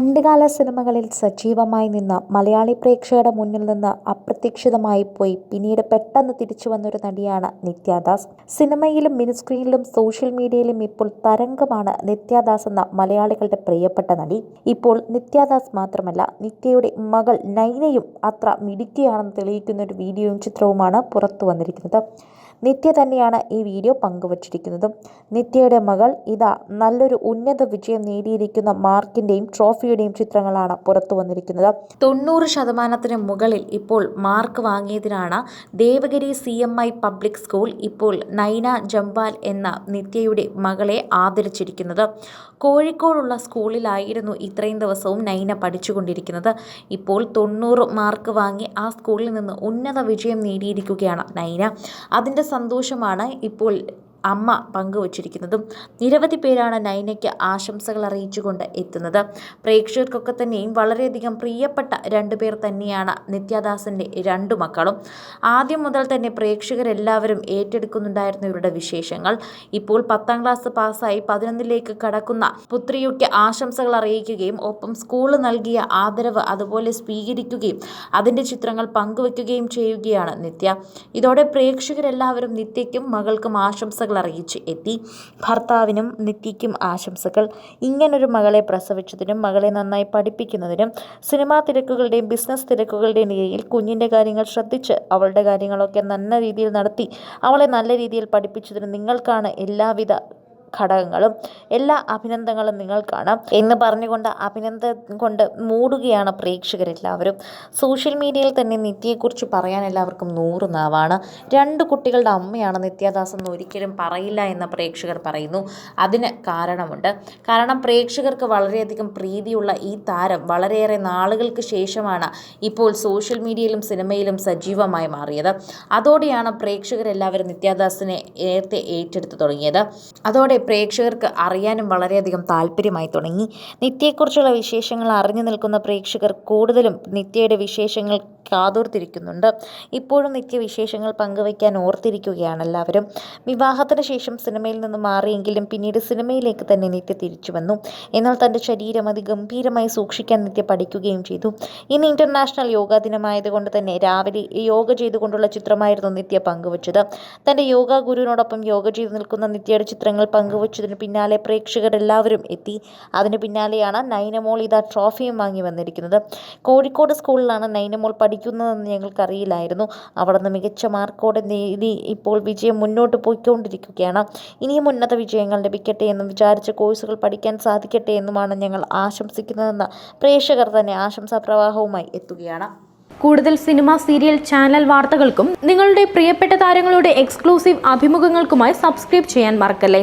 പണ്ടുകാല സിനിമകളിൽ സജീവമായി നിന്ന മലയാളി പ്രേക്ഷകരുടെ മുന്നിൽ നിന്ന് അപ്രതീക്ഷിതമായി പോയി. പിന്നീട് പെട്ടെന്ന് തിരിച്ചു വന്നൊരു നടിയാണ് നിത്യദാസ്. സിനിമയിലും മിനിസ്ക്രീനിലും സോഷ്യൽ മീഡിയയിലും ഇപ്പോൾ തരംഗമാണ് നിത്യദാസ് എന്ന മലയാളികളുടെ പ്രിയപ്പെട്ട നടി. ഇപ്പോൾ നിത്യദാസ് മാത്രമല്ല നിത്യയുടെ മകൾ നൈനയും അത്ര മിടുക്കിയാണെന്ന് തെളിയിക്കുന്ന ഒരു വീഡിയോയും ചിത്രവുമാണ് പുറത്തു വന്നിരിക്കുന്നത്. നിത്യ തന്നെയാണ് ഈ വീഡിയോ പങ്കുവച്ചിരിക്കുന്നത്. നിത്യയുടെ മകൾ ഇതാ നല്ലൊരു ഉന്നത വിജയം നേടിയിരിക്കുന്ന മാർക്കിന്റെയും ട്രോഫിയുടെയും ചിത്രങ്ങളാണ് പുറത്തു വന്നിരിക്കുന്നത്. തൊണ്ണൂറ് ശതമാനത്തിന് മുകളിൽ ഇപ്പോൾ mark വാങ്ങിയതിനാണ് Devagiri C M I public school ഇപ്പോൾ നൈന ജംബാൽ എന്ന നിത്യയുടെ മകളെ ആദരിച്ചിരിക്കുന്നത്. കോഴിക്കോടുള്ള സ്കൂളിലായിരുന്നു ഇത്രയും ദിവസവും നൈന പഠിച്ചുകൊണ്ടിരിക്കുന്നത്. ഇപ്പോൾ തൊണ്ണൂറ് മാർക്ക് വാങ്ങി ആ സ്കൂളിൽ നിന്ന് ഉന്നത വിജയം നേടിയിരിക്കുകയാണ് നൈന. അതിന്റെ സന്തോഷമാണ് ഇപ്പോൾ അമ്മ പങ്കുവച്ചിരിക്കുന്നതും നിരവധി പേരാണ് നൈനയ്ക്ക് ആശംസകൾ അറിയിച്ചുകൊണ്ട് എത്തുന്നത്. പ്രേക്ഷകർക്കൊക്കെ തന്നെയും വളരെയധികം പ്രിയപ്പെട്ട രണ്ടു പേർ തന്നെയാണ് നിത്യാദാസിന്റെ രണ്ടു മക്കളും. ആദ്യം മുതൽ തന്നെ പ്രേക്ഷകരെല്ലാവരും ഏറ്റെടുക്കുന്നുണ്ടായിരുന്നു ഇവരുടെ വിശേഷങ്ങൾ. ഇപ്പോൾ പത്താം ക്ലാസ് പാസ്സായി പതിനൊന്നിലേക്ക് കടക്കുന്ന പുത്രിയൊക്കെ ആശംസകൾ അറിയിക്കുകയും ഒപ്പം സ്കൂൾ നൽകിയ ആദരവ് അതുപോലെ സ്വീകരിക്കുകയും അതിന്റെ ചിത്രങ്ങൾ പങ്കുവയ്ക്കുകയും ചെയ്യുകയാണ് നിത്യ. ഇതോടെ പ്രേക്ഷകരെല്ലാവരും നിത്യയ്ക്കും മകൾക്കും ആശംസകൾ അറിയിച്ച് എത്തി. ഭർത്താവിനും നിത്യയ്ക്കും ആശംസകൾ. ഇങ്ങനൊരു മകളെ പ്രസവിച്ചതിനും മകളെ നന്നായി പഠിപ്പിക്കുന്നതിനും സിനിമാ തിരക്കുകളുടെയും ബിസിനസ് തിരക്കുകളുടെയും ഇടയിൽ കുഞ്ഞിന്റെ കാര്യങ്ങൾ ശ്രദ്ധിച്ച് അവളുടെ കാര്യങ്ങളൊക്കെ നല്ല രീതിയിൽ നടത്തി അവളെ നല്ല രീതിയിൽ പഠിപ്പിച്ചതിന് നിങ്ങൾക്കാണ് എല്ലാവിധ ഘടകങ്ങളും എല്ലാ അഭിനന്ദനങ്ങളും നിങ്ങൾക്കാണ്. എന്ന് പറഞ്ഞുകൊണ്ട് അഭിനന്ദനം കൊണ്ട് മൂടുകയാണ് പ്രേക്ഷകരെല്ലാവരും. സോഷ്യൽ മീഡിയയിൽ തന്നെ നിത്യയെക്കുറിച്ച് പറയാൻ എല്ലാവർക്കും നൂറ് നാവാണ്. രണ്ട് കുട്ടികളുടെ അമ്മയാണ് നിത്യദാസ് എന്ന് ഒരിക്കലും പറയില്ല എന്ന് പ്രേക്ഷകർ പറയുന്നു. അതിന് കാരണമുണ്ട്. കാരണം പ്രേക്ഷകർക്ക് വളരെയധികം പ്രീതിയുള്ള ഈ താരം വളരെയേറെ നാളുകൾക്ക് ശേഷമാണ് ഇപ്പോൾ സോഷ്യൽ മീഡിയയിലും സിനിമയിലും സജീവമായി മാറിയത്. അതോടെയാണ് പ്രേക്ഷകരെല്ലാവരും നിത്യദാസിനെ നേരത്തെ ഏറ്റെടുത്ത് തുടങ്ങിയത്. അതോടെ പ്രേക്ഷകർക്ക് അറിയാനും വളരെയധികം താല്പര്യമായി തുടങ്ങി. നിത്യയെക്കുറിച്ചുള്ള വിശേഷങ്ങൾ അറിഞ്ഞു നിൽക്കുന്ന പ്രേക്ഷകർ കൂടുതലും നിത്യയുടെ വിശേഷങ്ങൾ കാതോർത്തിരിക്കുന്നുണ്ട്. ഇപ്പോഴും നിത്യ വിശേഷങ്ങൾ പങ്കുവയ്ക്കാൻ ഓർത്തിരിക്കുകയാണ് എല്ലാവരും വിവാഹത്തിന് ശേഷം സിനിമയിൽ നിന്ന് മാറിയെങ്കിലും പിന്നീട് സിനിമയിലേക്ക് തന്നെ നിത്യ തിരിച്ചു വന്നു. എന്നാൽ തന്റെ ശരീരം അതിഗംഭീരമായി സൂക്ഷിക്കാൻ നിത്യ പഠിക്കുകയും ചെയ്തു. ഇന്ന് ഇന്റർനാഷണൽ യോഗാ ദിനമായതുകൊണ്ട് തന്നെ രാവിലെ യോഗ ചെയ്തുകൊണ്ടുള്ള ചിത്രമായിരുന്നു നിത്യ പങ്കുവച്ചത്. തന്റെ യോഗ ഗുരുവിനോടൊപ്പം യോഗ ചെയ്തു നിൽക്കുന്ന നിത്യയുടെ ചിത്രങ്ങൾ പങ്കുവച്ചതിന് പിന്നാലെ പ്രേക്ഷകരെല്ലാവരും എത്തി. അതിന് പിന്നാലെയാണ് നൈനമോൾ ഇതാ ട്രോഫിയും വാങ്ങി വന്നിരിക്കുന്നത്. കോഴിക്കോട് സ്കൂളിലാണ് നൈനമോൾ പഠിക്കുന്നതെന്ന് ഞങ്ങൾക്കറിയില്ലായിരുന്നു. അവിടുന്ന് മികച്ച മാർക്കോടെ നേടി ഇപ്പോൾ വിജയം മുന്നോട്ട് പോയിക്കൊണ്ടിരിക്കുകയാണ്. ഇനിയും ഉന്നത വിജയങ്ങൾ ലഭിക്കട്ടെ എന്നും വിചാരിച്ച കോഴ്സുകൾ പഠിക്കാൻ സാധിക്കട്ടെ എന്നുമാണ് ഞങ്ങൾ ആശംസിക്കുന്നതെന്ന് പ്രേക്ഷകർ തന്നെ ആശംസാ പ്രവാഹവുമായി എത്തുകയാണ്. കൂടുതൽ സിനിമ സീരിയൽ ചാനൽ വാർത്തകൾക്കും നിങ്ങളുടെ പ്രിയപ്പെട്ട താരങ്ങളുടെ എക്സ്ക്ലൂസീവ് അഭിമുഖങ്ങൾക്കുമായി സബ്സ്ക്രൈബ് ചെയ്യാൻ മറക്കല്ലേ?